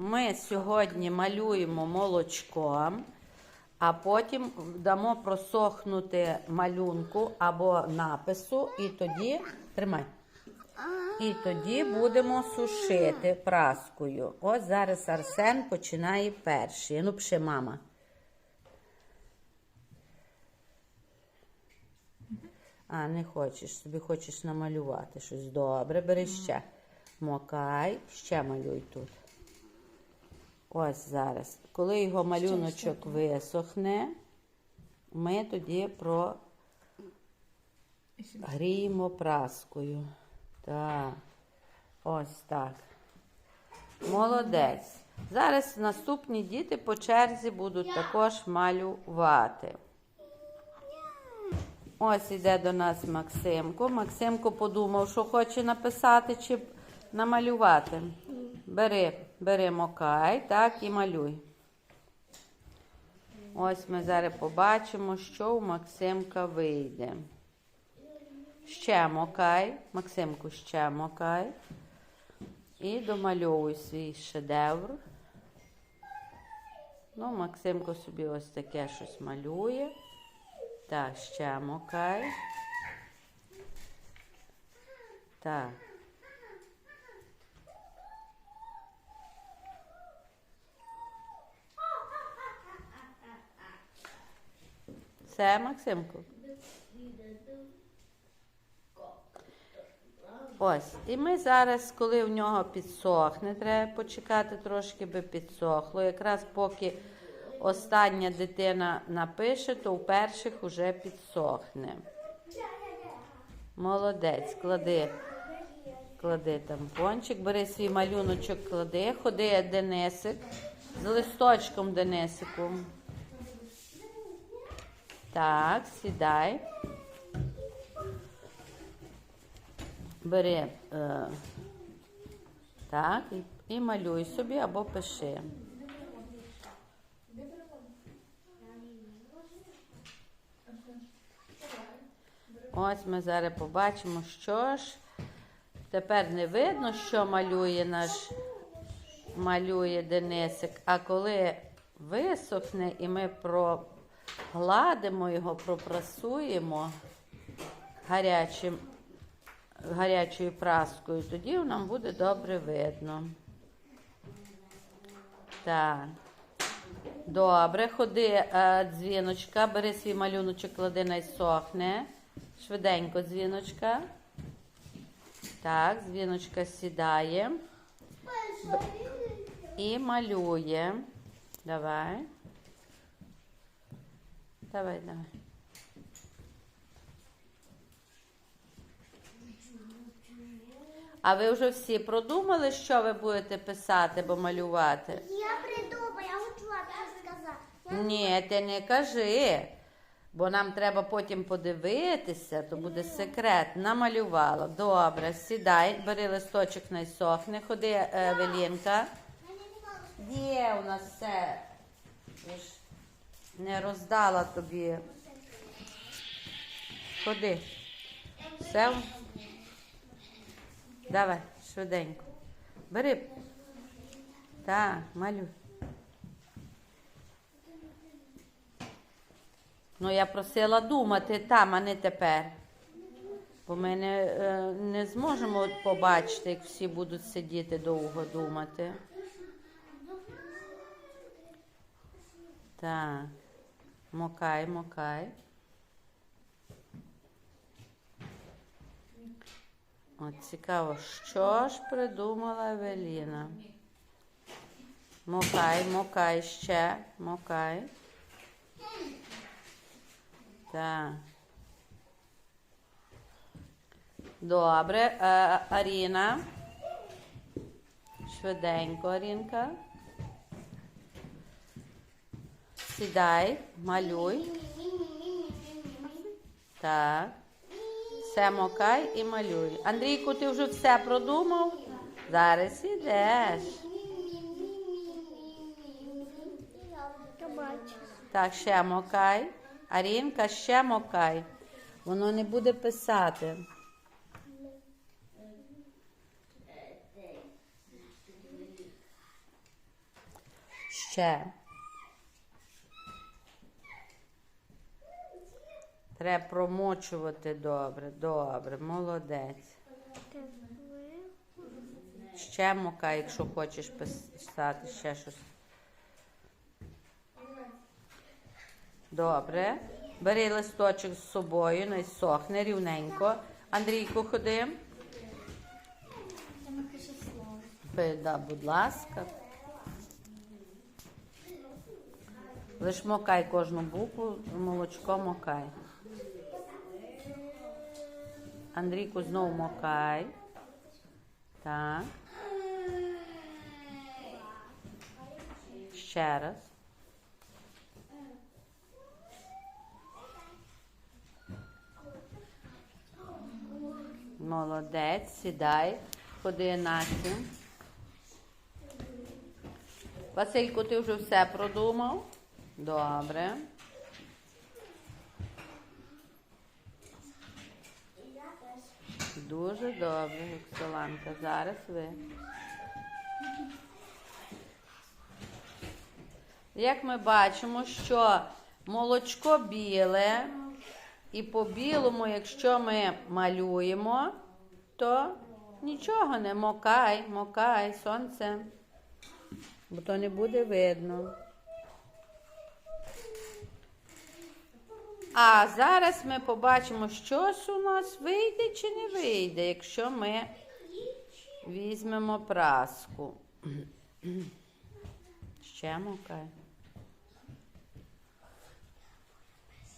Ми сьогодні малюємо молочком, а потім дамо просохнути малюнку або напису, і тоді тримай. І тоді будемо сушити праскою. Ось зараз Арсен починає перший. Ну, пиши, мама. А, не хочеш, собі хочеш намалювати щось. Добре, бери ще. Мокай, ще малюй тут. Ось зараз. Коли його малюночок висохне, ми тоді прогріємо праскою. Так. Ось так. Молодець. Зараз наступні діти по черзі будуть також малювати. Ось іде до нас Максимко. Максимко подумав, що хоче написати чи намалювати. Бери, бери мокай, так, і малюй. Ось ми зараз побачимо, що у Максимка вийде. Ще мокай. Максимку, ще мокай. І домальовуй свій шедевр. Ну, Максимко собі ось таке щось малює. Так, ще мокай. Так. Все, Максимку? Ось. І ми зараз, коли в нього підсохне, треба почекати трошки, би підсохло. Якраз поки остання дитина напише, то у перших уже підсохне. Молодець, клади. Клади тампончик, бери свій малюночок, клади, ходи Денисик з листочком Денисику. Так, сідай. Бери е, так, і, і малюй собі або пиши. Ось ми зараз побачимо, що ж. Тепер не видно, що малює наш малює Денисик. А коли висохне і ми прогладимо його, пропрасуємо гарячим, гарячою праскою, тоді нам буде добре видно. Так. Добре, ходи, е, дзвіночка, бери свій малюночок, клади найсохне. Швиденько дзвіночка. Так, дзвіночка сідає і малює. Давай. Давай, давай. А ви вже всі продумали, що ви будете писати або малювати? Я придумала, я хочу сказати. Ні, ти не кажи. Бо нам треба потім подивитися, то буде секрет. Намалювала. Добре, сідай, бери листочок найсохне. Ходи, е, Велінка. Є у нас все. Не роздала тобі. Ходи. Все. Давай, швиденько. Бери. Так, малюй. Ну, я просила думати там, а не тепер. Бо ми не, е, не зможемо побачити, як всі будуть сидіти довго думати. Так. Мокай, мокай. От цікаво, що ж придумала Евеліна? Мокай, мокай ще, мокай. Так. Добре. Е, Аріна. Швиденько, Арінка. Сідай, малюй. Так. Все мокай і малюй. Андрійку, ти вже все продумав? Зараз ідеш. Так, ще мокай. Арінка, ще мокай. Воно не буде писати. Ще. Треба промочувати добре, добре, молодець. Ще мука, якщо хочеш писати, ще щось. Добре. Бери листочок з собою, не сохне рівненько. Андрійку, ходи. Да, будь ласка. Лиш мокай кожну букву, молочко мокай. Андрійку знову мокай. Так. Ще раз. Молодець, сідай. Ходи Настю. Васильку, ти вже все продумав? Добре. Дуже добре, Оксоланка. Зараз ви. Як ми бачимо, що молочко біле, і по білому, якщо ми малюємо, то нічого не мокай, мокай, сонце, бо то не буде видно. А зараз ми побачимо, щось у нас вийде чи не вийде, якщо ми візьмемо праску. Ще мукай.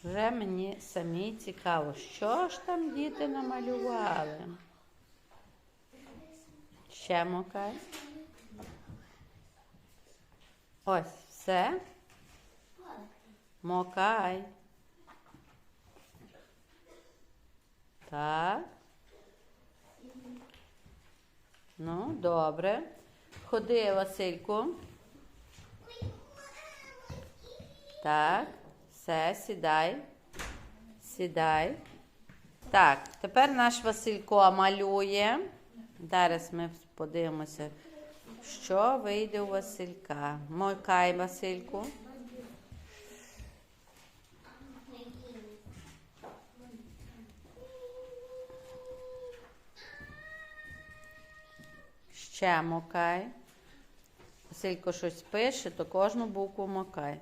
Вже мені самі цікаво, що ж там діти намалювали. Ще мукай. Ось, все. Мокай. Так. Ну, добре. Ходи, Васильку. Так, все, сідай. Сідай. Так, тепер наш Василько малює. Зараз ми подивимося, що вийде у Василька. Мокай, Васильку. Ще мокай. Василько щось пише, то кожну букву мокай.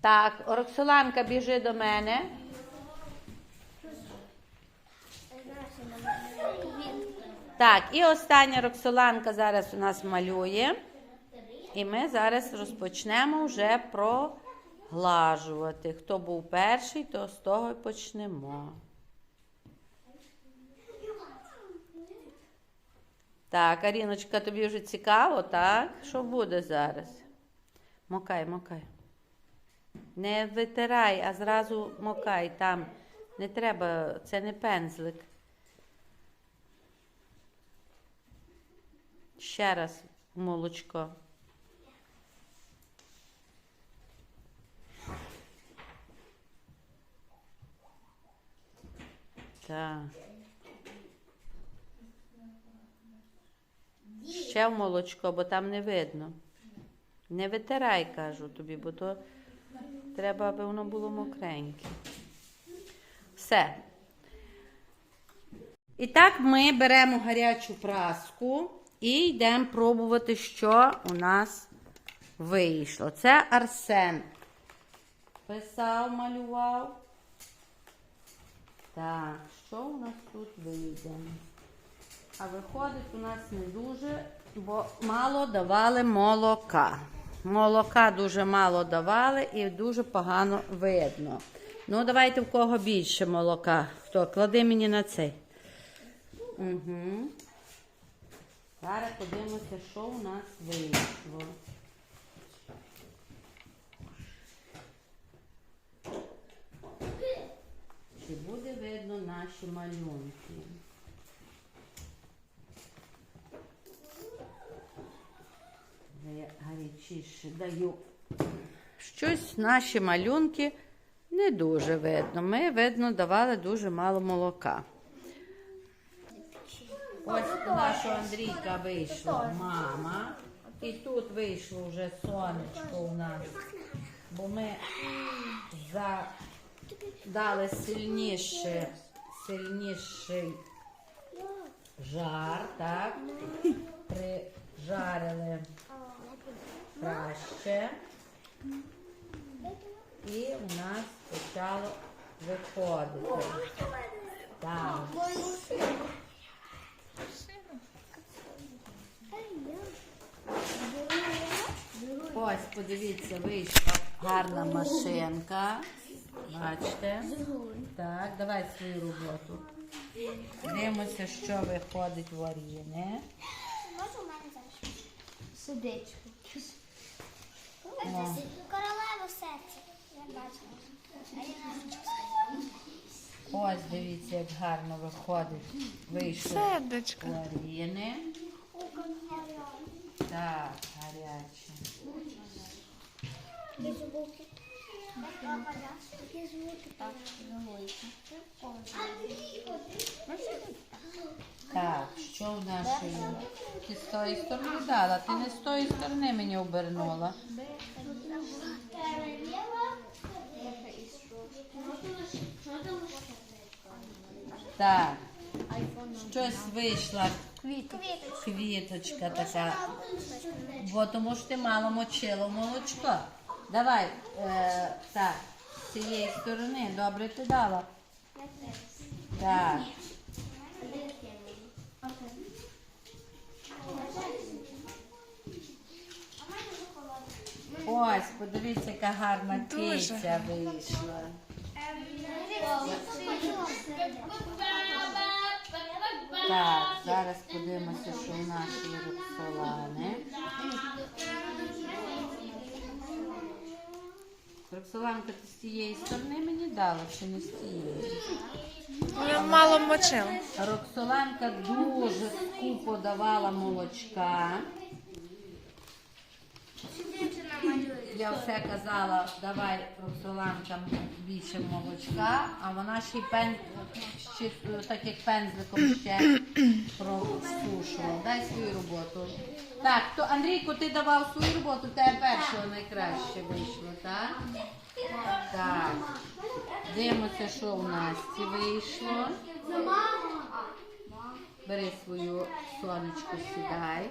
Так, Роксоланка, біжи до мене. Так, і остання Роксоланка зараз у нас малює. І ми зараз розпочнемо вже проглажувати. Хто був перший, то з того й почнемо. Так, Аріночка, тобі вже цікаво, так? Що буде зараз? Мокай, мокай. Не витирай, а зразу мокай там. Не треба, це не пензлик. Ще раз молочко. Так. Ще в молочко, бо там не видно. Не витирай, кажу тобі, бо то треба, аби воно було мокреньке. Все. І так ми беремо гарячу праску і йдемо пробувати, що у нас вийшло. Це Арсен. Писав, малював. Так, що у нас тут вийде? А виходить у нас не дуже, бо мало давали молока. Молока дуже мало давали і дуже погано видно. Ну, давайте в кого більше молока. Хто? Клади мені на цей. Угу. Зараз подивимося, що у нас вийшло. Чи буде видно наші малюнки. Гарячіше даю. Щось наші малюнки не дуже видно. Ми, видно, давали дуже мало молока. Ось нашого Андрійка вийшла мама. І тут вийшло вже сонечко у нас. Бо ми дали сильніше, сильніший жар, так? Прижарили краще. І у нас почало виходити. Так. Ось, подивіться, вийшла гарна машинка. Бачите? Так, давай свою роботу. Дивимося, що виходить в Аріни. Може у мене зараз? Сидечко. О. Королева серця. Я бачила. А я навіть Ось, дивіться, як гарно виходить. Вийшло Сердечко. у Аріни. Так, гаряче. Які звуки? Які звуки? Так, Так, що в нашої? Ти з тої сторони дала, ти не з тої сторони мені обернула. Так, щось вийшла квіточка така. Бо тому що ти мало мочила молочко. Давай, е, так, з цієї сторони, добре ти дала. Так. Ось, подивіться, яка гарна киця вийшла. Так, зараз подивимося, що нас є Роксолани. Роксоланка, ти з тієї сторони мені дала чи не з тієї? Я мало мочила. Роксоланка дуже скупо давала молочка. Я все казала, давай Роксоланка більше молочка, а вона ще й пен, ще, так як пензликом ще просушувала. Дай свою роботу. Так, то Андрійко, ти давав свою роботу, тебе першого найкраще вийшло, так? Так. Дивимося, що у Насті вийшло. Бери свою сонечку, сідай.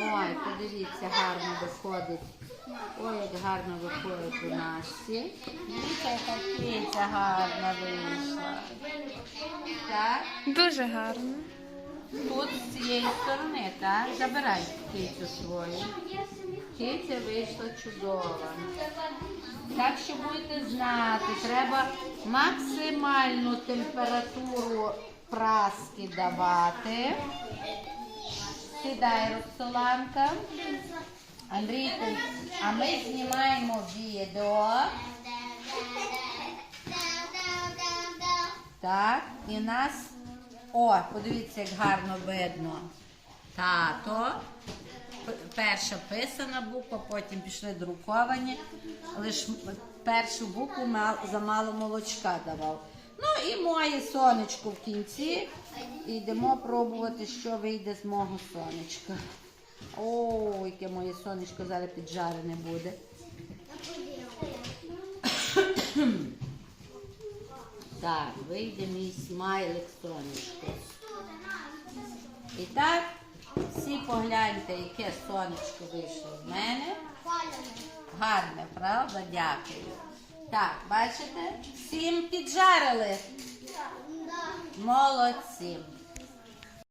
Ой, подивіться, гарно виходить. Ой, як гарно виходить у Насті. Дивіться, яка киця гарна вийшла. Так, Дуже гарно. тут з цієї сторони, так? Забирай кицю свою. Киця вийшла чудова. Так що будете знати, треба максимальну температуру праски давати. Сідай, Роксоланка. Андрійку, а ми знімаємо відео. Так, і нас. О, подивіться, як гарно видно. Тато. Перша писана буква, потім пішли друковані. Лиш першу букву замало молочка давав. Ну і моє сонечко в кінці. Йдемо пробувати, що вийде з мого сонечка. О, яке моє сонечко зараз піджарене буде. Так, вийде мій смайлик сонечко. І так, всі погляньте, яке сонечко вийшло в мене. Гарне, правда? Дякую. Так, бачите? Всім піджарили. Молодці.